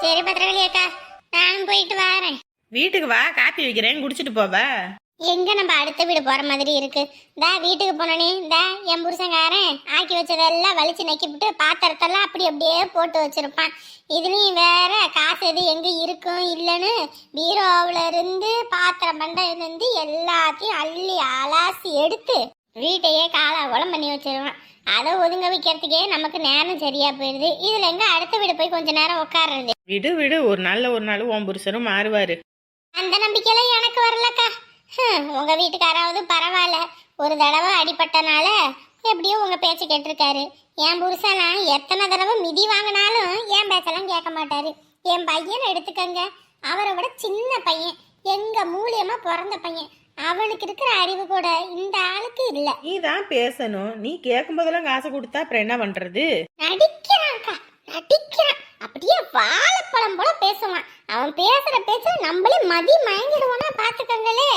சரி பத்திரவழி அக்கா. நானும் போயிட்டு வரேன். வீட்டுக்கு வா காப்பி வைக்கிறேன் குடிச்சிட்டு போவ எங்க நம்ம அடுத்த வீடு போற மாதிரி இருக்கு? தா வீட்டுக்கு போனோனே தா என் புருஷங்காரன் ஆக்கி வச்சதெல்லாம் வலிச்சு நக்கிவிட்டு பாத்திரத்தெல்லாம் அப்படி அப்படியே போட்டு வச்சிருப்பான். இதுலயும் வேற காசு எது எங்க இருக்கும் இல்லைன்னு பீரோவுல இருந்து பாத்திரம் பண்டம் இருந்து எல்லாத்தையும் அள்ளி அலாசி எடுத்து வீட்டையே காலாகுளம் பண்ணி வச்சிருவான் அதை ஒதுங்க வைக்கிறதுக்கே நமக்கு நேரம் சரியா போயிடுது. இதுல எங்க அடுத்த வீடு போய் கொஞ்ச நேரம் உட்காருறது? விடு விடு. ஒரு நாள்ல ஒரு நாள் உன் புருஷனும் மாறுவாரு. அந்த நம்பிக்கையெல்லாம் எனக்கு வரலக்கா. உங்க வீட்டுக்காராவது பரவாயில்ல. ஒரு தடவை அடிபட்டனால எப்படியோ உங்க பேச்சு கேட்டிருக்காரு. என் புருஷனா எத்தனை தடவை மிதி வாங்கினாலும் என் பேச்செல்லாம் கேட்க மாட்டாரு. என் பையனை எடுத்துக்கங்க. அவரை விட சின்ன பையன். எங்க மூலியமா பிறந்த பையன். அவனுக்கு இருக்கிற அறிவு கூட இந்த ஆளுக்கு இல்ல. நீ தான் பேசணும். நீ கேட்கும் போதெல்லாம் காசு கொடுத்தா அப்புறம் என்ன பண்றது? நடிக்கிறான்க்கா நடிக்கிறான். அப்படியே வாழைப்பழம் போல பேசுவான். அவன் பேசுற பேச்சு நம்மளே மதி மயங்கிடுவானா பாத்துக்கங்களே.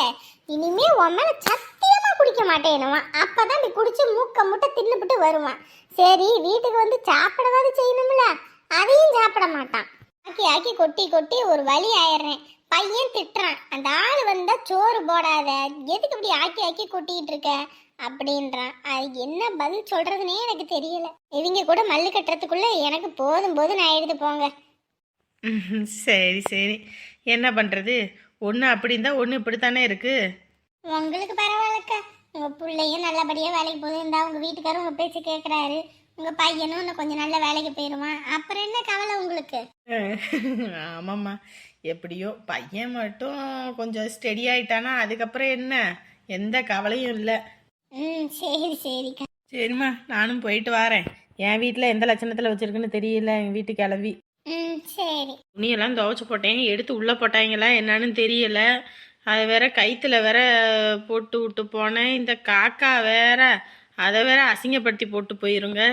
இனிமே உன் மேல சத்தியமா குடிக்க மாட்டேனுவான் அப்பதான் இப்படி குடிச்சு மூக்க முட்டை தின்னுபிட்டு வருவான். சரி வீட்டுக்கு வந்து சாப்பிடவாது செய்யணும்ல. அதையும் சாப்பிட மாட்டான். ஆக்கி ஆக்கி கொட்டி கொட்டி ஒரு வழி ஆயிடுறேன். பையன் திட்டுறான். அந்த ஆள் வந்தா சோறு போடாத. எதுக்கு இப்படி ஆக்கி ஆக்கி கொட்டிக்கிட்டு இருக்க? அப்படின்றான். அது என்ன பதில் சொல்றதுனே எனக்கு தெரியல. இவங்க கூட மல்லு கட்டுறதுக்குள்ள எனக்கு போதும் போதும் ஆயிடுது போங்க. ம்ஹும், சரி சரி. என்ன பண்றது? ஒன்று அப்படி இருந்தா ஒன்று இப்படித்தானே இருக்கு? உங்களுக்கு பரவாயில்லக்கா. உங்க பிள்ளையும் நல்லபடியா வேலைக்கு போகுது. இருந்தா உங்க வீட்டுக்காரர் உங்க பேச்சு கேட்கறாரு உங்க பையனும் இன்னும் கொஞ்சம் நல்ல வேலைக்கு போயிருவான். அப்புறம் என்ன கவலை உங்களுக்கு? ஆமாம்மா. எப்படியோ பையன் மட்டும் கொஞ்சம் ஸ்டெடி ஆயிட்டானா அதுக்கப்புறம் என்ன? எந்த கவலையும் இல்லை. ம் சரி சரிக்கா. சரிம்மா நானும் போயிட்டு வரேன். என் வீட்டில் எந்த லட்சணத்தில் வச்சிருக்குன்னு தெரியல எங்கள் வீட்டு கிளவி ம் சரி. துணியெல்லாம் துவைச்சு போட்டேன். எடுத்து உள்ளே போட்டாங்களா என்னன்னு தெரியல. அது வேற கைத்துல வேற போட்டு விட்டு போனேன். இந்த காக்கா வேற அதை வேற அசிங்கப்படுத்தி போட்டு போயிருங்க.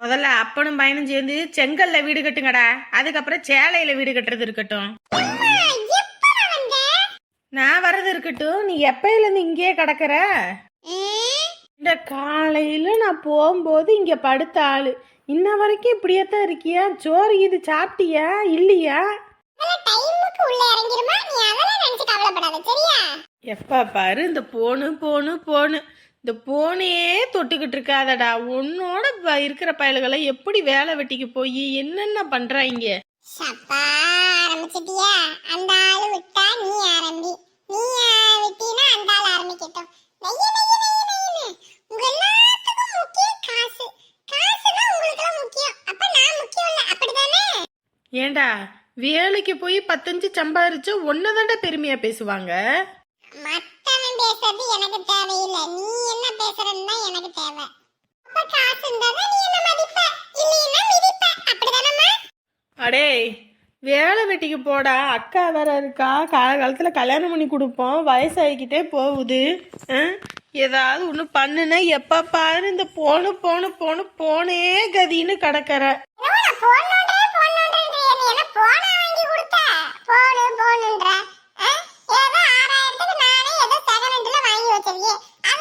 முதல்ல அப்பனும் பையனும் சேர்ந்து செங்கல்ல வீடு கட்டுங்கடா. அதுக்கப்புறம் சேலையில வீடு கட்டுறது இருக்கட்டும். நான் வர்றது இருக்கட்டும். நீ எப்பயிலேருந்து இங்கேயே கிடக்குற? இந்த காலையில நான் போகும்போது இங்க படுத்த ஆளு. இன்ன வரைக்கும் இப்படியே தான் இருக்கியா? சோறு இது சாப்பிட்டியா? இல்லையா? டைமுக்கு எப்பா பாரு இந்த போனு போனு போனு. இந்த போனையே தொட்டுக்கிட்டு இருக்காதடா. உன்னோட இருக்கிற பயல்களை எப்படி வேலை வெட்டிக்கு போய் என்னென்ன பண்றாங்க சப்பா ஆரம்பிச்சிட்டியா? அந்த ஆளு விட்டா நீ ஆரம்பி. நீ விட்டீனா அந்த ஆள் ஆரம்பிக்கட்டும். நெய்ய நெய்ய நெய்ய நெய்யன்னு உங்க எல்லாத்துக்கும் முக்கியம் காசு. காசுனா உங்களுக்கு எல்லாம் முக்கியம். அப்ப நான் முக்கியம் இல்ல. அப்படிதானே ஏண்டா வேலைக்கு போய் பத்தஞ்சு சம்பாரிச்சு ஒன்னதாண்டா பெருமையா பேசுவாங்க? மத்தவன் பேசுறது எனக்கு தேவையில்லை. நீ என்ன பேசுறன்னு தான் எனக்கு தேவை. அப்ப காசு இருந்தா நீ என்ன மதிப்ப? இல்லைன்னா மிதிப்ப. அப்படிதானம்மா? அடே வேலை வெட்டிக்கு போடா. அக்கா வேற இருக்கா? காலகாலத்துல கல்யாணம் பண்ணி கொடுப்போம். வயசாகிக்கிட்டே போகுது? ஏதாவது ஒன்று பண்ணுன எப்ப பாரு இந்த போனு போனு போனு போனே கதின்னு கிடக்கற. போனா வாங்கி கொடுத்த? போனு, போனுன்ற. Handல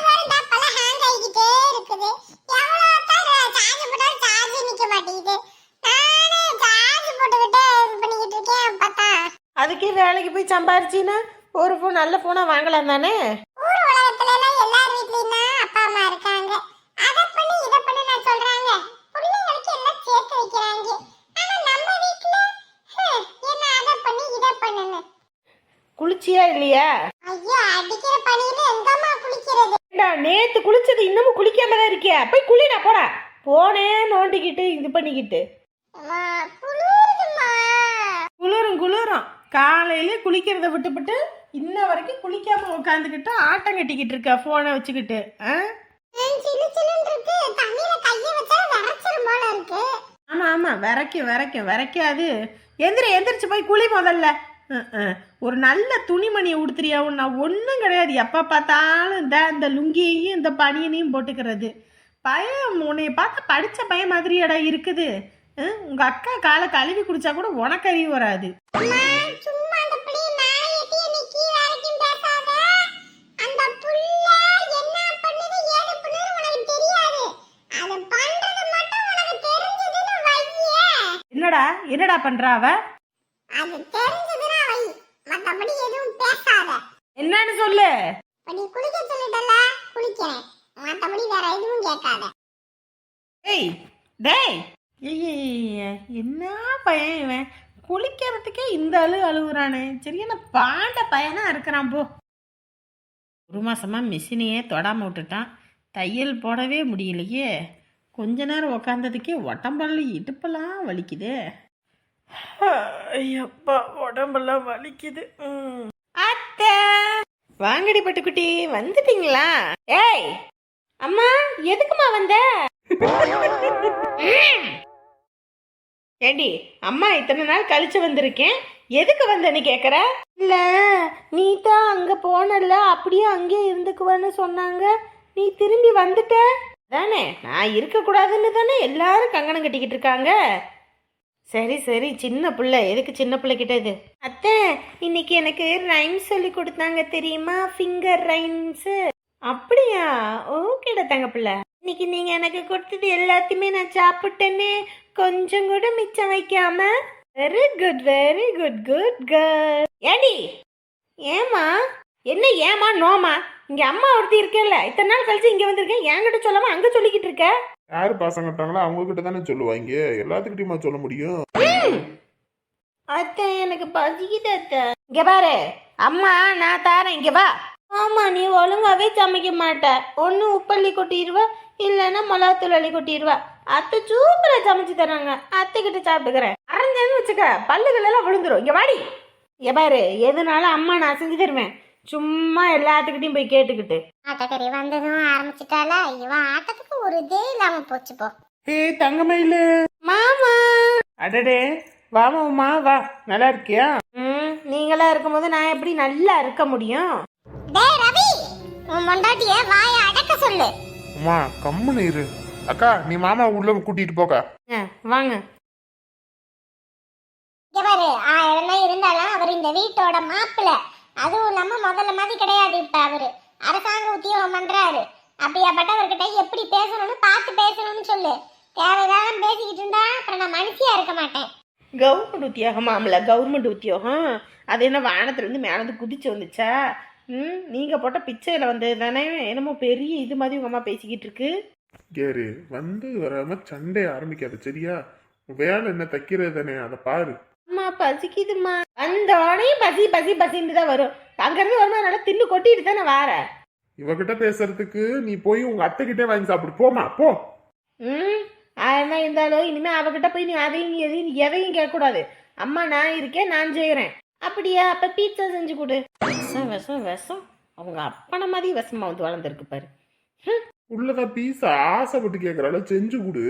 வாங்கி வச்சிருக்கேன். அது ஆகிக்கிட்டே இருக்குது. எவ்வளவு தான் charge போட்டாலும் charge மாட்டேங்குது. நானே போட்டுக்கிட்டு இது பண்ணிக்கிட்டு இருக்கேன் பார்த்தா. அதுக்கே வேலைக்கு போய் சம்பாரிச்சின்னா ஒரு ஃபோன் நல்ல ஃபோனாக வாங்கலாம் தானே ஊர் உலகத்துல எல்லாம் எல்லார் வீட்லயும் தான் அப்பா அம்மா இருக்காங்க அத பண்ணி இத பண்ணி நான் சொல்றாங்க பிள்ளைங்களுக்கு எல்லாம் சேர்த்து வைக்கிறாங்க ஆனா நம்ம வீட்ல ஹம், என்ன அத பண்ணி இத பண்ணுன்னு குளிச்சியா இல்லையா ஐயோ அடிக்கிற பனியில எங்கம்மா குளிக்கிறது ஏண்டா, நேத்து குளிச்சது இன்னமும் குளிக்காம தான் இருக்கியா? போய் குளிடா போடா போனே நோண்டிக்கிட்டு இது பண்ணிக்கிட்டு. குளிரும் குளிரும். காலையில குளிக்கிறத விட்டுவிட்டு இன்ன வரைக்கும் குளிக்காம உட்காந்துக்கிட்டு ஆட்டம் கட்டிக்கிட்டு இருக்க போனை வச்சுக்கிட்டு. ஆமா ஆமா. விரைக்கும் விரைக்கும் விரைக்காது. எந்திரி எந்திரிச்சு போய் குளி முதல்ல. ஒரு நல்ல துணிமணியை உடுத்துறியாவும் நான் ஒன்றும் கிடையாது. எப்போ பார்த்தாலும் இந்த இந்த லுங்கியையும் இந்த பனியனையும் போட்டுக்கிறது. பயம் உன்னை பார்த்து படித்த பையன் இடம் இருக்குது. உங்கள் அக்கா காலை கழுவி குடித்தா கூட உனக்கு அறிவு வராது. என்னடா என்னடா பண்றா அவ? என்னன்னு சொல்லு. நீ குளிக்க சொல்லிட்டல குளிக்கிறேன். மத்தபடி வேற எதுவும் கேட்காத. டேய். டேய் என்ன பையன் இவன்? குளிக்கிறதுக்கே இந்த அழு அழுகுறானே சரியான பாண்ட பையனா இருக்கிறான் போ. ஒரு மாசமா மிஷினையே தொடாம விட்டுட்டான். தையல் போடவே முடியலையே. கொஞ்ச நேரம் உக்காந்ததுக்கே உடம்பெல்லாம் இடுப்பெல்லாம் வலிக்குதே. ஐயப்பா உடம்பெல்லாம் வலிக்குது. வாங்கடி பட்டுக்குட்டி வந்துட்டீங்களா? ஏய் அம்மா எதுக்குமா வந்த? ஏடி அம்மா இத்தனை நாள் கழிச்சு வந்திருக்கேன். எதுக்கு வந்தேன்னு கேக்குற? இல்ல நீ தான் அங்க போனல அப்படியே அங்கே இருந்துக்குவேன்னு சொன்னாங்க. நீ திரும்பி வந்துட்ட? தானே நான் இருக்க கூடாதுன்னு தானே எல்லாரும் கங்கணம் கட்டிக்கிட்டு இருக்காங்க. சரி சரி சின்ன பிள்ளை. எதுக்கு சின்ன பிள்ளை கிட்ட இது? அத்தை இன்னைக்கு எனக்கு ரைம்ஸ் சொல்லி கொடுத்தாங்க தெரியுமா? ஃபிங்கர் ரைம்ஸ் அப்படியா? ஓகேடா தங்க பிள்ளை. இன்னைக்கு நீங்க எனக்கு கொடுத்தது எல்லாத்தையுமே நான் சாப்பிட்டேனே. கொஞ்சம் கூட மிச்சம் வைக்காம. Very good very good good girl ஏடி ஏமா என்ன ஏமா நோமா இங்க அம்மா ஒருத்தி இருக்கேல்ல. இத்தனை நாள் கழிச்சு இங்க வந்திருக்கேன். என்கிட்ட சொல்லாம அங்க சொல்லிக்கிட்டு இருக்க? யாரு பாசம் கட்டாங்களோ அவங்க கிட்ட தானே சொல்லுவாங்க எல்லாத்துக்கிட்டையுமா சொல்ல முடியும்? அத்தை எனக்கு பசிக்குது அத்தை. இங்க பாரு. அம்மா நான் தாரேன். இங்க வா. ஆமா நீ ஒழுங்காவே சமைக்க மாட்ட. ஒண்ணு உப்பள்ளி கொட்டிடுவ இல்லைன்னா மிளகாத்தூள் அள்ளி கொட்டிடுவ அத்தை சூப்பரா சமைச்சு தராங்க. அத்தை கிட்ட சாப்பிட்டுக்கிறேன். அரைஞ்சேன்னு வச்சுக்க பல்லுகள் எல்லாம் விழுந்துரும். இங்க வாடி. இங்க பாரு எதுனாலும் அம்மா நான் செஞ்சு தருவேன். சும்மா எல்லாத்துக்கிட்டையும் போய் கேட்டுக்கிட்டு. ஆட்டக்கறி வந்ததும் ஆரம்பிச்சிட்டால இவன் ஆட்டத்துக்கு ஒரு இதே இல்லாம போச்சு போ. ஏய் தங்கமயிலு மாமா! அடடே வாமா உமா வா. நல்லா இருக்கியா? ம் நீங்களா இருக்கும்போது நான் எப்படி நல்லா இருக்க முடியும்? டேய் ரவி உன் பொண்டாட்டிய வாய அடக்க சொல்லு. உமா கம்முன்னு இரு. அக்கா நீ மாமா உள்ள கூட்டிட்டு போக்கா ஆ, வாங்க. இங்க பாரு ஆயிரம் இருந்தாலும் அவர் இந்த வீட்டோட மாப்பிள்ள. அதுவும் இல்லாம முதல்ல மாதிரி கிடையாது இப்ப அவரு. அரசாங்க உத்தியோகம் பண்றாரு. அப்படியாப்பட்டவர்கிட்ட எப்படி பேசணும்னு பார்த்து பேசணும்னு சொல்லு. தேவையில்லாம பேசிக்கிட்டு இருந்தா அப்புறம் நான் மனுஷியா இருக்க மாட்டேன். கவர்மெண்ட் உத்தியோகமாம்ல கவர்மெண்ட் உத்தியோகம். அது என்ன வானத்துலேருந்து மேலேருந்து குதிச்சு வந்துச்சா? ம் நீங்கள் போட்ட பிச்சையில் வந்தது தானே? என்னமோ பெரிய இது மாதிரி உங்கள் அம்மா பேசிக்கிட்டு இருக்கு. கேரு வந்து வராம சண்டை ஆரம்பிக்காது சரியா? வேலை என்ன தைக்கிறது தானே? அதை பாரு. அம்மா பசிக்குதுமா அந்த உடனே பசி பசி பசின்னு தான் வரும் அங்கேருந்து வரும்போது நல்லா தின்னு கொட்டிட்டு தானே வார. இவகிட்ட பேசுறதுக்கு நீ போய் உங்க அத்தை கிட்டே வாங்கி சாப்பிடு. போமா போ. ம் அதெல்லாம் இருந்தாலும் இனிமேல் அவகிட்ட போய் நீ அதையும் எதையும் எதையும் கேட்கக்கூடாது. அம்மா நான் இருக்கேன் நான் செய்கிறேன் அப்படியா? அப்போ பீட்சா செஞ்சு கொடு. விஷம் விஷம் விஷம் அவங்க அப்பனை மாதிரி விஷமா வந்து வளர்ந்துருக்கு பாரு. உள்ளதா பீஸ் ஆசைப்பட்டு கேக்குறால செஞ்சு கொடு.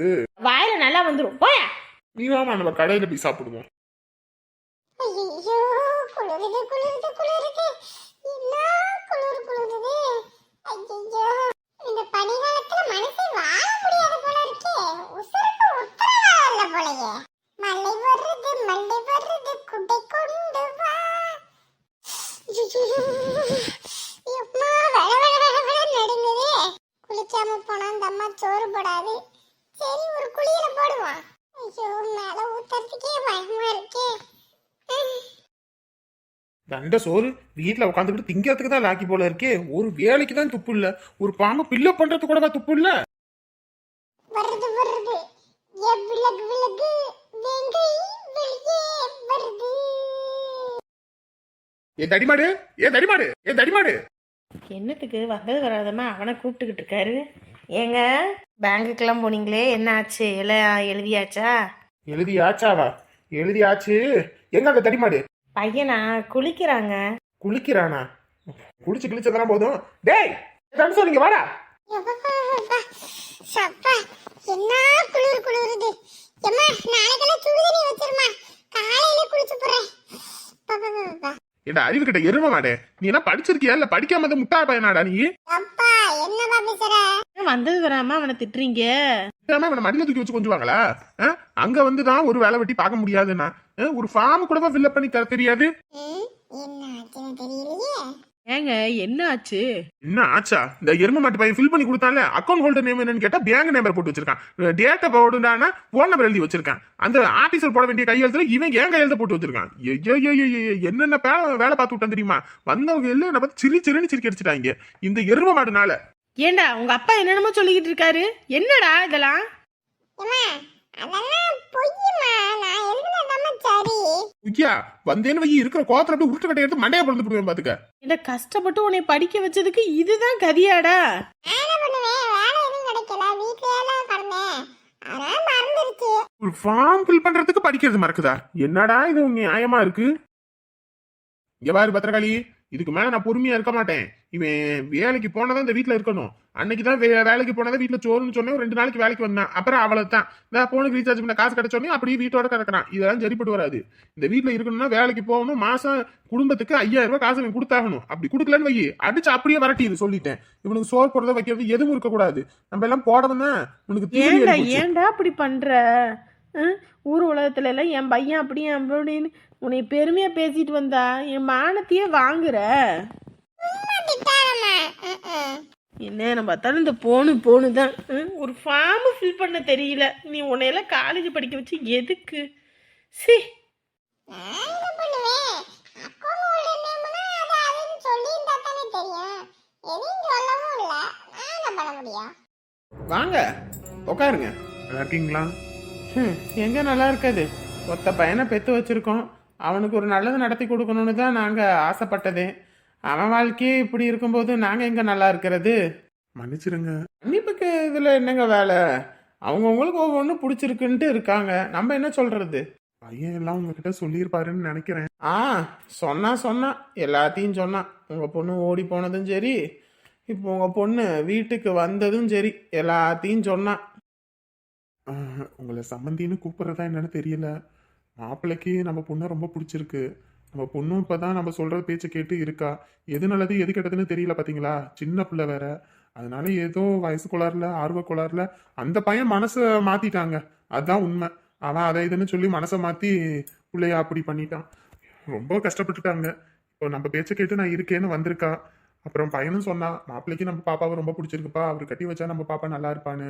வாயில நல்லா வந்துடும் போயா? நீ வாமா நம்ம கடையில போய் சாப்பிடுவோம். ஐயோ குளிருது குளிருது குளிருது. என்ன குளிர் குளிருது? ஐயோ இந்த பனிகாலத்துல மனசே வாழ முடியாது போல இருக்கே. உசுருக்கு உத்தரவாதம் இல்ல போலயே. மழை வருது மழை வருது குட்டை கொண்டு வா. எப்பா வள வள வள வள நடுங்குதே. குளிக்காம போனா அந்த அம்மா சோறு போடாது. சரி ஒரு குளியல போடுவான் ஐயோ மேல ஊத்துறதுக்கே பயமா இருக்கே. தண்ட சோறு வீட்டுல உட்காந்துக்கிட்டு திங்கிறதுக்கு தான் லாக்கி போல இருக்கே. ஒரு வேலைக்கு தான் துப்பு இல்ல. ஒரு பாம்பு பில்ல பண்றதுக்கு கூட துப்பு இல்ல? வருது வருது. விலகு விலகு வேங்கை வெளியே வருது. ஏ தடிமாடு ஏ தடிமாடு ஏ தடிமாடு. என்னத்துக்கு? வந்தது வராதமா அவனை கூப்பிட்டுக்கிட்டு இருக்காரு. ஏங்க பேங்குக்கெல்லாம் போனீங்களே? என்ன ஆச்சு? எல்லாம் எழுதியாச்சா? எழுதியாச்சாவா? எழுதியாச்சு. எங்க அந்த தடிமாடு? பையனா? குளிக்கிறாங்க. குளிக்கிறானா? குளிச்சு கிழிச்சதெல்லாம் போதும். டேய் தண்டு சொல்லுங்க வாடா. சப்பா என்ன குளிர் குளிருது? எம்மா நாளைக்கெல்லாம் சுடுதண்ணி வச்சிருமா. காலையில குளிச்சு போறேன் என்ன அறிவு கிட்ட எரும மாடே. நீ என்ன படிச்சிருக்கியா? இல்ல படிக்காம தான் முட்டா பையனாடா நீ? அப்பா பேசுற? வந்தது வராம அவனை திட்டுறீங்க. இல்லாம இவனை மடியில தூக்கி வச்சு கொஞ்சுவாங்களா? அங்க வந்து தான் ஒரு வேலை வெட்டி பார்க்க முடியாதுன்னா? ஒரு ஃபார்ம் கூட ஃபில்அப் பண்ணி தர தெரியாது? ஏங்க என்ன ஆச்சு? என்ன ஆச்சா? இந்த எரும மாட்டு பையன் ஃபில் பண்ணி கொடுத்தான்ல அக்கௌண்ட் ஹோல்டர் நேம் என்னன்னு கேட்டா பேங்க் நம்பர் போட்டு வச்சிருக்கான். டேட்டா போடுனா போன் நம்பர் எழுதி வச்சிருக்கான். அந்த ஆபீசர் போட வேண்டிய கையெழுத்துல இவன் ஏன் கையெழுத்த போட்டு வச்சிருக்கான். ஐயோ, ஐயோ, ஐயோ, ஐயோ, என்னென்ன பே- வேலை பார்த்து விட்டான் தெரியுமா? வந்தவங்க எல்லாம் என்ன பார்த்து சிரி சிரின்னு சிரிக்க அடிச்சிட்டாங்க. இந்த எரும மாடுனால. ஏண்டா உங்க அப்பா என்னென்னமோ சொல்லிக்கிட்டு இருக்காரு? என்னடா இதெல்லாம்? அதெல்லாம் பொய்யுமா? நான் எழுதுனதாம்மா சரி. ஐயா வந்தேன்னு வை இருக்கிற கோத்திர அப்படியே உருட்டு கட்டை எடுத்து மண்டையா பிறந்து போடுவேன் பாத்துக்க. என்ன கஷ்டப்பட்டு உன்னை படிக்க வச்சதுக்கு இதுதான் கதியாடா? நான் என்ன பண்ணுவேன் வேலை எதுவும் கிடைக்கல. வீட்லயே எல்லாம் மறந்துருச்சு. ஒரு ஃபார்ம் ஃபில் பண்றதுக்கு படிக்கிறது மறக்குதா? என்னடா இது நியாயமா இருக்கு? இங்க பாரு பத்திரகாளி. இதுக்கு மேல நான் பொறுமையா இருக்க மாட்டேன். இவன் வேலைக்கு போனதான் இந்த வீட்ல இருக்கணும். அன்னைக்கு தான் வேலைக்கு போனதான் வீட்ல சோறுன்னு சொன்னேன். ரெண்டு நாளைக்கு வேலைக்கு வந்தான். அப்புறம் அவளை தான் நான் போனுக்கு ரீசார்ஜ் பண்ண காசு கிடைச்சோன்னே அப்படியே வீட்டோட கிடக்குறான். இதெல்லாம் சரிப்பட்டு வராது. இந்த வீட்ல இருக்கணும்னா வேலைக்கு போகணும். மாசம் குடும்பத்துக்கு ஐயாயிரம் ரூபாய் காசு இவன் கொடுத்தாகணும். அப்படி கொடுக்கலன்னு வை அடிச்சு அப்படியே வரட்டிது சொல்லிட்டேன். இவனுக்கு சோறு போடுறத வைக்கிறது எதுவும் இருக்கக்கூடாது. நம்ம எல்லாம் போடணும் தான் இவனுக்கு தீனி ஏண்டா ஏறி போச்சு. ஏண்டா அப்படி பண்ற? ஆ? ஊர் உலகத்துல எல்லாம் என் பையன் அப்படி அப்படின்னு உன்னை பெருமையா பேசிட்டு வந்தா என் மானத்தையே வாங்குற. என்ன நம்ம பார்த்தாலும் இந்த போனு போனு தான்? ஒரு ஃபார்ம் ஃபில் பண்ண தெரியல. நீ உன்னையெல்லாம் காலேஜ் படிக்க வச்சு எதுக்கு? சி. வாங்க உட்காருங்க நல்லா இருக்கீங்களா? ஹம், எங்க நல்லா இருக்காது? ஒத்த பையனை பெத்து வச்சிருக்கோம். அவனுக்கு ஒரு நல்லது நடத்தி கொடுக்கணும்னு தான் நாங்கள் ஆசைப்பட்டதே. அவன் வாழ்க்கையே இப்படி இருக்கும்போது நாங்கள் எங்கே நல்லா இருக்கிறது? மன்னிச்சிருங்க. மன்னிப்புக்கு இதில் என்னங்க வேலை? அவங்கவுங்களுக்கு ஒவ்வொன்றும் பிடிச்சிருக்குன்ட்டு இருக்காங்க. நம்ம என்ன சொல்கிறது பையன் எல்லாம் உங்ககிட்ட சொல்லியிருப்பாருன்னு நினைக்கிறேன். ஆ சொன்னா சொன்னா. எல்லாத்தையும் சொன்னான் உங்கள் பொண்ணு ஓடி போனதும் சரி இப்போ உங்கள் பொண்ணு வீட்டுக்கு வந்ததும் சரி எல்லாத்தையும் சொன்னான் உங்களை சம்மந்தின்னு கூப்பிடுறதா என்னன்னு தெரியல. மாப்பிள்ளைக்கு நம்ம பொண்ணை ரொம்ப பிடிச்சிருக்கு. நம்ம பொண்ணும் இப்போ தான் நம்ம சொல்கிற பேச்சை கேட்டு இருக்கா. எது நல்லது எது கெட்டதுன்னு தெரியல பார்த்தீங்களா சின்ன பிள்ளை வேற. அதனால ஏதோ வயசு குளாறுல ஆர்வ குளாறுல அந்த பையன் மனசை மாத்திட்டாங்க. அதுதான் உண்மை. அவன் அதை இதுன்னு சொல்லி மனசை மாற்றி பிள்ளைய அப்படி பண்ணிட்டான். ரொம்ப கஷ்டப்பட்டுட்டாங்க. இப்போ நம்ம பேச்சை கேட்டு நான் இருக்கேன்னு வந்திருக்கா அப்புறம் பையனும் சொன்னான் மாப்பிள்ளைக்கு நம்ம பாப்பாவை ரொம்ப பிடிச்சிருக்குப்பா. அவர் கட்டி வச்சா நம்ம பாப்பா நல்லா இருப்பான்னு.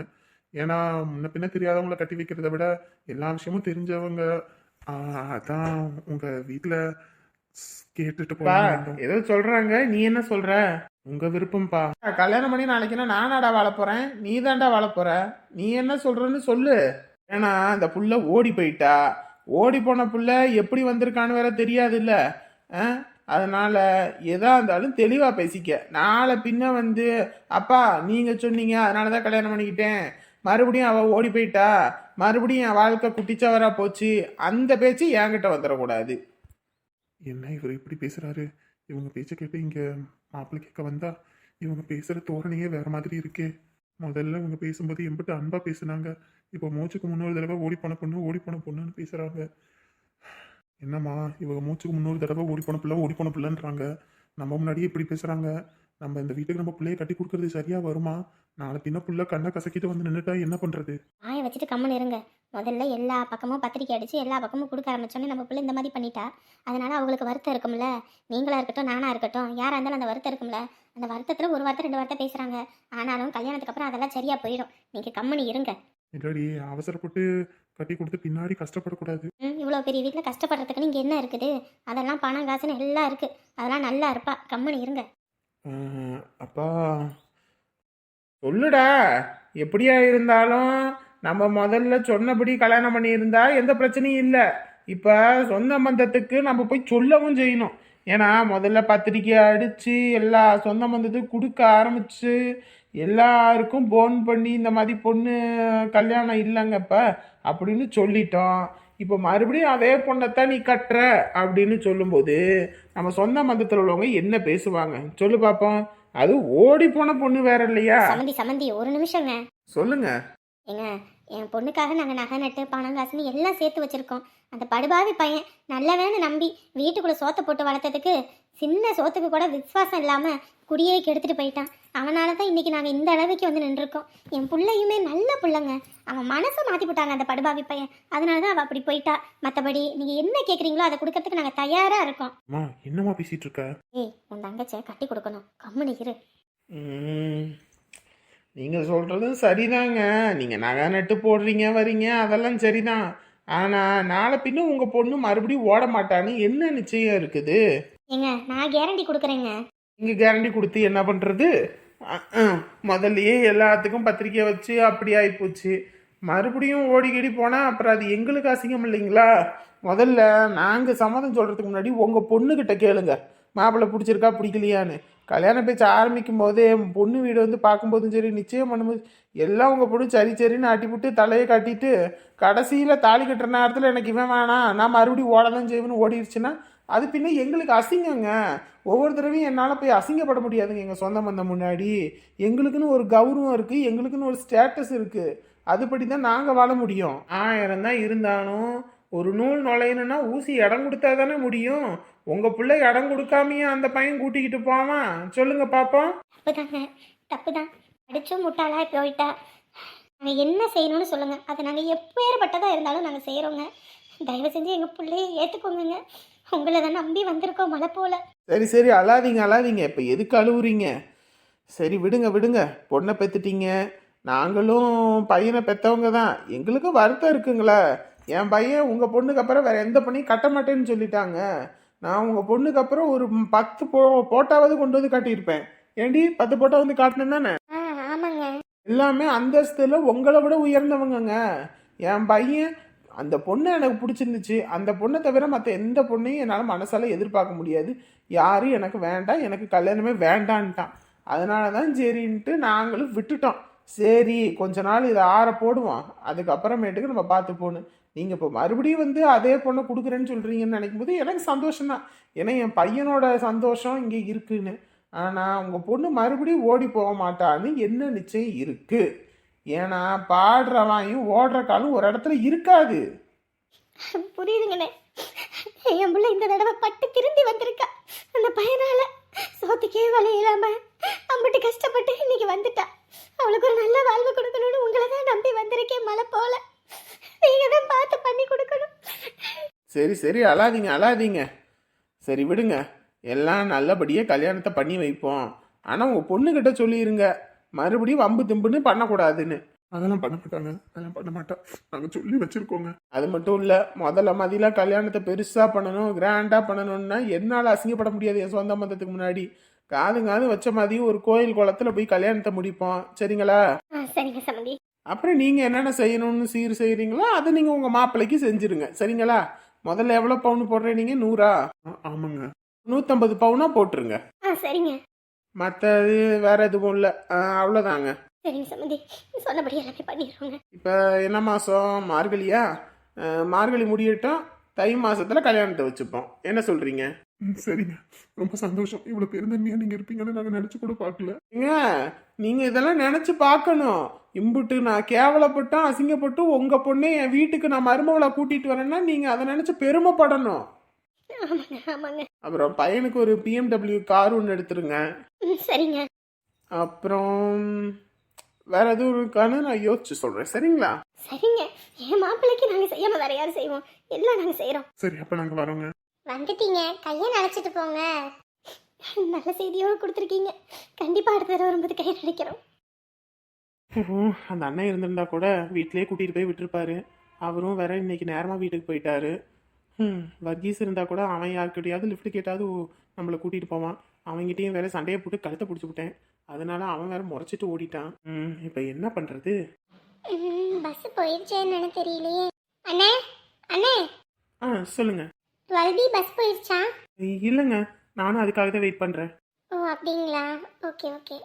ஏன்னா முன்ன பின்ன தெரியாதவங்கள கட்டி வைக்கிறத விட எல்லா விஷயமும் தெரிஞ்சவங்க அதான் உங்க வீட்டுல கேட்டுட்டு பா போகணும் ஏதோ சொல்றாங்க. நீ என்ன சொல்ற? உங்க விருப்பம்ப்பா கல்யாணம் பண்ணி நாளைக்குன்னா நானாடா வாழ போறேன். நீ தான்டா வாழ போற. நீ என்ன சொல்றன்னு சொல்லு. ஏன்னா இந்த புள்ள ஓடி போயிட்டா. ஓடி போன புள்ள எப்படி வந்திருக்கான்னு வேற தெரியாது இல்ல அதனால எதா இருந்தாலும் தெளிவா பேசிக்க. நாளை பின்ன வந்து அப்பா நீங்க சொன்னீங்க. அதனால தான் கல்யாணம் பண்ணிக்கிட்டேன். மறுபடியும் அவள் ஓடி போயிட்டா? மறுபடியும் என் வாழ்க்கை குட்டிச்சவரா போச்சு? அந்த பேச்சு என்கிட்ட வந்துடக்கூடாது. என்ன இவர் இப்படி பேசுறாரு? இவங்க பேச்ச கேட்டு இங்க மாப்பிள்ளை கேட்க வந்தா இவங்க பேசுற தோரணையே வேற மாதிரி இருக்கே. முதல்ல இவங்க பேசும்போது எம்பிட்டு அன்பா பேசுனாங்க. இப்போ மூச்சுக்கு முன்னொரு தடவை ஓடி போன பொண்ணு ஓடி போன பொண்ணுன்னு பேசுறாங்க. என்னம்மா இவங்க மூச்சுக்கு முன்னொரு தடவை ஓடி போன பிள்ளை ஓடி போன பிள்ளைன்றாங்க. நம்ம முன்னாடியே இப்படி பேசுறாங்க. நம்ம இந்த வீட்டுக்கு நம்ம பிள்ளைய கட்டி கொடுக்கறது சரியா வருமா? நாளை பின்ன புள்ள கண்ணை கசக்கிட்டு வந்து நின்னுட்டா என்ன பண்றது? வாயை வச்சுட்டு கம்மன் இருங்க. முதல்ல எல்லா பக்கமும் பத்திரிக்கை அடிச்சு எல்லா பக்கமும் கொடுக்க ஆரம்பிச்சோன்னே நம்ம பிள்ளை இந்த மாதிரி பண்ணிட்டா? அதனால அவங்களுக்கு வருத்தம் இருக்கும்ல? நீங்களா இருக்கட்டும் நானா இருக்கட்டும். யாரா இருந்தாலும் அந்த வருத்தம் இருக்கும்ல? அந்த வருத்தத்துல ஒரு வார்த்தை ரெண்டு வார்த்தை பேசுறாங்க. ஆனாலும் கல்யாணத்துக்கு அப்புறம் அதெல்லாம் சரியா போயிடும். நீங்க கம்மனி இருங்க. இல்லடி அவசரப்பட்டு கட்டி கொடுத்து பின்னாடி கஷ்டப்படக்கூடாது. இவ்வளோ பெரிய வீட்டில் கஷ்டப்படுறதுக்கு இங்கே என்ன இருக்குது? அதெல்லாம் பணம் காசுன்னு எல்லாம் இருக்கு. அதெல்லாம் நல்லா இருப்பா. கம்மனி இருங்க. அப்பா. சொல்லுடா. எப்படியா இருந்தாலும் நம்ம முதல்ல சொன்னபடி கல்யாணம் பண்ணியிருந்தா எந்த பிரச்சனையும் இல்லை. இப்போ சொந்த பந்தத்துக்கு நம்ம போய் சொல்லவும் செய்யணும். ஏன்னா முதல்ல பத்திரிக்கை அடித்து எல்லா சொந்த பந்தத்துக்கு கொடுக்க ஆரம்பிச்சு எல்லாருக்கும் ஃபோன் பண்ணி இந்த மாதிரி பொண்ணு கல்யாணம் இல்லைங்கப்ப அப்படின்னு சொல்லிட்டோம். இப்போ மறுபடியும் அதே பொண்ணைத்தான் நீ கட்டுற அப்படின்னு சொல்லும்போது நம்ம சொந்த மந்தத்தில் உள்ளவங்க என்ன பேசுவாங்க? சொல்லு பாப்போம். அது ஓடி போன பொண்ணு வேற இல்லையா? சமந்தி சமந்தி ஒரு நிமிஷங்க. சொல்லுங்க. ஏங்க என் பொண்ணுக்காக நாங்கள் நகை நட்டு பணம் காசுன்னு எல்லாம் சேர்த்து வச்சிருக்கோம். அந்த படுபாவி பையன் நல்லவன்னு நம்பி வீட்டுக்குள்ள சோத்தை போட்டு வளர்த்ததுக்கு சின்ன சோத்துக்கு கூட விசுவாசம் இல்லாமல் குடியே கெடுத்துட்டு போயிட்டான். அவனால தான் இன்னைக்கு நாங்கள் இந்த அளவுக்கு வந்து நின்றுருக்கோம். என் பிள்ளையுமே நல்ல பிள்ளைங்க. அவன் மனசை மாற்றி போட்டாங்க அந்த படுபாவி பையன். அதனால தான் அவள் அப்படி போயிட்டா. மற்றபடி நீங்கள் என்ன கேட்குறீங்களோ அதை கொடுக்கறதுக்கு நாங்கள் தயாராக இருக்கோம். அம்மா என்னம்மா பேசிட்டு இருக்க? ஏய் உன் தங்கச்சியை கட்டி கொடுக்கணும். கம்முனு இரு. நீங்கள் சொல்கிறதும் சரிதாங்க. நீங்கள் நகை நட்டு போடுறீங்க வரீங்க அதெல்லாம் சரிதான். ஆனால் நாளை பின்ன உங்கள் பொண்ணு மறுபடியும் ஓட மாட்டான்னு என்ன நிச்சயம் இருக்குது? ஏங்க நான் கேரண்டி கொடுக்குறேங்க. நீங்கள் கேரண்டி கொடுத்து என்ன பண்ணுறது முதல்லையே எல்லாத்துக்கும் பத்திரிக்கை வச்சு அப்படி ஆகிப்போச்சு மறுபடியும் ஓடிக்கிடி போனால் அப்புறம் அது எங்களுக்கு அசிங்கம் இல்லைங்களா? முதல்ல நாங்கள் சம்மதம் சொல்கிறதுக்கு முன்னாடி உங்கள் பொண்ணுக்கிட்ட கேளுங்க. மாப்பிள்ளை பிடிச்சிருக்கா பிடிக்கலையான்னு. கல்யாண பேச்சு ஆரம்பிக்கும் போதே பொண்ணு வீடு வந்து பார்க்கும்போதும் சரி நிச்சயம் பண்ணும்போது எல்லாம் உங்கள் பொண்ணு சரி சரின்னு ஆட்டிவிட்டு தலையை கட்டிட்டு கடைசியில் தாலி கட்டுற நேரத்தில் எனக்கு இவன் வேணாம். நான் மறுபடியும் ஓட தான் செய்வேன்னு ஓடிடுச்சுன்னா அது பின்ன எங்களுக்கு அசிங்கங்க. ஒவ்வொரு தடவையும் என்னால் போய் அசிங்கப்பட முடியாதுங்க எங்கள் சொந்த பந்தம் முன்னாடி. எங்களுக்குன்னு ஒரு கௌரவம் இருக்குது எங்களுக்குன்னு ஒரு ஸ்டேட்டஸ் இருக்குது அதுபடி தான் நாங்கள் வாழ முடியும். ஆயிரம் தான் இருந்தாலும் ஒரு நூல் நுழையணும்னா ஊசி இடம் கொடுத்தா தானே முடியும். உங்கள் பிள்ளை இடம் கொடுக்காமையே அந்த பையன் கூட்டிக்கிட்டு போவான். சொல்லுங்க பாப்போம். தப்பு தப்பு தான் படிச்சும் முட்டாளா போயிட்டா. நாங்கள் என்ன செய்யணும்னு சொல்லுங்கள் அதை நாங்கள் எப்பேற்பட்டதாக இருந்தாலும் நாங்கள் செய்கிறோங்க தயவு செஞ்சு எங்கள் பிள்ளையை ஏற்றுக்கோங்க உங்களை தான் நம்பி வந்திருக்கோம் மழை போல. சரி சரி அழாதீங்க அழாதீங்க. இப்போ எதுக்கு அழுவுறீங்க? சரி விடுங்க விடுங்க. பொண்ணை பெற்றுட்டீங்க நாங்களும் பையனை பெற்றவங்க தான். எங்களுக்கும் வருத்தம் இருக்குங்களே. என் பையன் உங்கள் பொண்ணுக்கு அப்புறம் வேற எந்த பொண்ணையும் கட்ட மாட்டேன்னு சொல்லிட்டாங்க. நான் உங்கள் பொண்ணுக்கு அப்புறம் ஒரு பத்து போ போட்டாவது கொண்டு வந்து காட்டியிருப்பேன். ஏண்டி பத்து போட்டோ வந்து காட்டினேன் தானே? எல்லாமே அந்தஸ்துல உங்களை விட உயர்ந்தவங்கங்க. என் பையன் அந்த பொண்ணு எனக்கு பிடிச்சிருந்துச்சு. அந்த பொண்ணை தவிர மற்ற எந்த பொண்ணையும் என்னால் மனசால் எதிர்பார்க்க முடியாது. யாரும் எனக்கு வேண்டாம். எனக்கு கல்யாணமே வேண்டான்ட்டான். அதனால தான் சரின்ட்டு நாங்களும் விட்டுட்டோம். சரி கொஞ்ச நாள் இதை ஆற போடுவோம். அதுக்கப்புறமேட்டுக்கு நம்ம பார்த்து போகணும் நீங்கள் இப்போ மறுபடியும் வந்து அதே பொண்ணை கொடுக்குறேன்னு சொல்கிறீங்கன்னு நினைக்கும் போது எனக்கு சந்தோஷம் தான் ஏன்னா என் பையனோட சந்தோஷம் இங்கே இருக்குன்னு. ஆனால் உங்கள் பொண்ணு மறுபடியும் ஓடி போக மாட்டான்னு என்ன நிச்சயம் இருக்குது ஏன்னா பாடுறவாயும் ஓடுற காலும் ஒரு இடத்துல இருக்காது. புரியுதுங்கண்ணே. என் பிள்ளை இந்த தடவை பட்டு திருந்தி வந்திருக்கா. அந்த பையனால சோத்துக்கே வழி இல்லாம அம்பிட்டு கஷ்டப்பட்டு இன்னைக்கு வந்துட்டா. அவளுக்கு ஒரு நல்ல வாழ்வு கொடுக்கணும்னு உங்களை தான் நம்பி வந்திருக்கேன் மழை போல. நீங்க தான் பார்த்து பண்ணி கொடுக்கணும். சரி சரி அழாதீங்க அழாதீங்க. சரி விடுங்க. எல்லாம் நல்லபடியாக கல்யாணத்தை பண்ணி வைப்போம். ஆனால் உங்கள் பொண்ணுக்கிட்ட சொல்லிடுங்க மறுபடியும் வம்பு திம்புன்னு பண்ணக்கூடாதுன்னு. அதெல்லாம் பண்ண மாட்டாங்க அதெல்லாம் பண்ண மாட்டா நாங்கள் சொல்லி வச்சிருக்கோங்க. அது மட்டும் இல்லை முதல்ல மதியில் கல்யாணத்தை பெருசாக பண்ணணும் கிராண்டாக பண்ணணும்னா என்னால் அசிங்கப்பட முடியாது என் சொந்த மந்தத்துக்கு முன்னாடி. காது காது வச்ச மாதிரி ஒரு கோயில் குளத்துல போய் கல்யாணத்தை முடிப்போம். சரிங்களா? ஆ சரிங்க சமந்தி. அப்புறம் நீங்கள் என்னென்ன செய்யணும்னு சீர் செய்கிறீங்களோ அதை நீங்கள் உங்கள் மாப்பிள்ளைக்கு செஞ்சுருங்க. சரிங்களா? முதல்ல எவ்வளோ பவுன் போடுறீங்க? நூறா? ஆமாங்க. நூற்றம்பது பவுனாக போட்டுருங்க. ஆ சரிங்க. மற்றது வேற எதுவும் இல்லை. அவ்வளோதாங்க சரிங்க சமந்தி. சொன்னபடி எல்லாமே பண்ணிடுறோங்க. இப்போ என்ன மாதம் மார்கழியா? மார்கழி முடியட்டும். தை மாசத்துல கல்யாணத்தை வச்சுப்போம். என்ன சொல்கிறீங்க ம், சரிங்க. ரொம்ப சந்தோஷம். இவ்வளோ பெருந்தன்மையாக நீங்கள் இருப்பீங்கன்னு நாங்கள் நினச்சி கூட பார்க்கல. ஏங்க நீங்கள் இதெல்லாம் நினச்சி பார்க்கணும். இம்புட்டு நான் கேவலப்பட்டும் அசிங்கப்பட்டும் உங்கள் பொண்ணை என் வீட்டுக்கு நான் மருமவளை கூட்டிகிட்டு வரேன்னா நீங்கள் அதை நினச்சி பெருமைப்படணும். ஆமாங்க ஆமாங்க. அப்புறம் பையனுக்கு ஒரு பிஎம்டபிள்யூ கார் ஒன்று எடுத்துருங்க. ம், சரிங்க. அப்புறம் வேற எதுவும் இருக்கான்னு நான் யோசிச்சு சொல்கிறேன் சரிங்களா? சரிங்க. என் மாப்பிள்ளைக்கு நாங்கள் செய்யாம வேற யாரும் செய்வோம்? எல்லாம் நாங்கள் செய்கிறோம் சரி அப்போ நாங்கள் வரோங்க. வந்துட்டீங்க. கையை நினைச்சிட்டு போங்க. நல்ல செய்தியோடு கொடுத்துருக்கீங்க. கண்டிப்பாக அடுத்த தடவை வரும்போது கையை நினைக்கிறோம். ம்ஹும். அந்த அண்ணன் இருந்திருந்தா கூட வீட்டிலேயே கூட்டிகிட்டு போய் விட்டுருப்பாரு. அவரும் வேற இன்னைக்கு நேரமாக வீட்டுக்கு போயிட்டாரு. ம் வர்கீஸ் இருந்தால் கூட அவன் யாருக்கிட்டையாவது லிஃப்ட் கேட்டாவது நம்மளை கூட்டிகிட்டு போவான். அவன்கிட்டயும் வேற சண்டையை போட்டு கழுத்தை பிடிச்சி விட்டேன். அதனால அவன் வேற முறைச்சிட்டு ஓடிட்டான். ம் இப்போ என்ன பண்ணுறது பஸ் போயிடுச்சேன்னு தெரியலையே. அண்ணே அண்ணே. ஆ சொல்லுங்கள் டுவெல் பி பஸ் போயிடுச்சா இல்லைங்க நானும் அதுக்காக தான் வெயிட் பண்ணுறேன் ஓ அப்படிங்களா? Okay okay.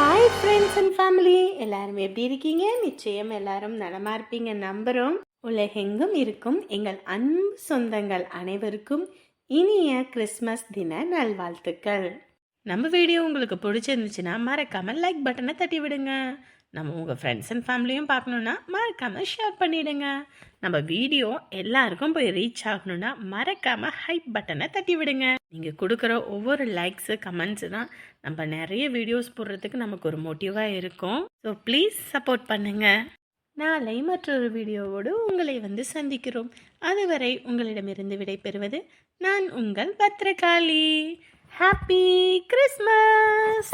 Hi friends and family எல்லாரும் எப்படி இருக்கீங்க? நிச்சயம் எல்லாரும் நலமா இருப்பீங்க. நம்புகிறோம் உலகெங்கும் இருக்கும் எங்கள் அன்பு சொந்தங்கள் அனைவருக்கும் இனிய கிறிஸ்மஸ் தின நல்வாழ்த்துக்கள். நம்ம வீடியோ உங்களுக்கு பிடிச்சிருந்துச்சுன்னா மறக்காம லைக் பட்டனை தட்டி விடுங்க நம்ம உங்கள் ஃப்ரெண்ட்ஸ் அண்ட் ஃபேமிலியும் பார்க்கணுன்னா மறக்காமல் ஷேர் பண்ணிவிடுங்க நம்ம வீடியோ எல்லாருக்கும் போய் ரீச் ஆகணுன்னா மறக்காமல் ஹைப் பட்டனை தட்டி விடுங்க. நீங்கள் கொடுக்குற ஒவ்வொரு லைக்ஸு கமெண்ட்ஸு தான் நம்ம நிறைய வீடியோஸ் போடுறதுக்கு நமக்கு ஒரு மோட்டிவாக இருக்கும். ஸோ ப்ளீஸ் சப்போர்ட் பண்ணுங்கள் நாளை மற்றொரு வீடியோவோடு உங்களை வந்து சந்திக்கிறோம். அதுவரை உங்களிடமிருந்து விடைபெறுவது நான் உங்கள் பத்ரகாளி ஹாப்பி கிறிஸ்மஸ்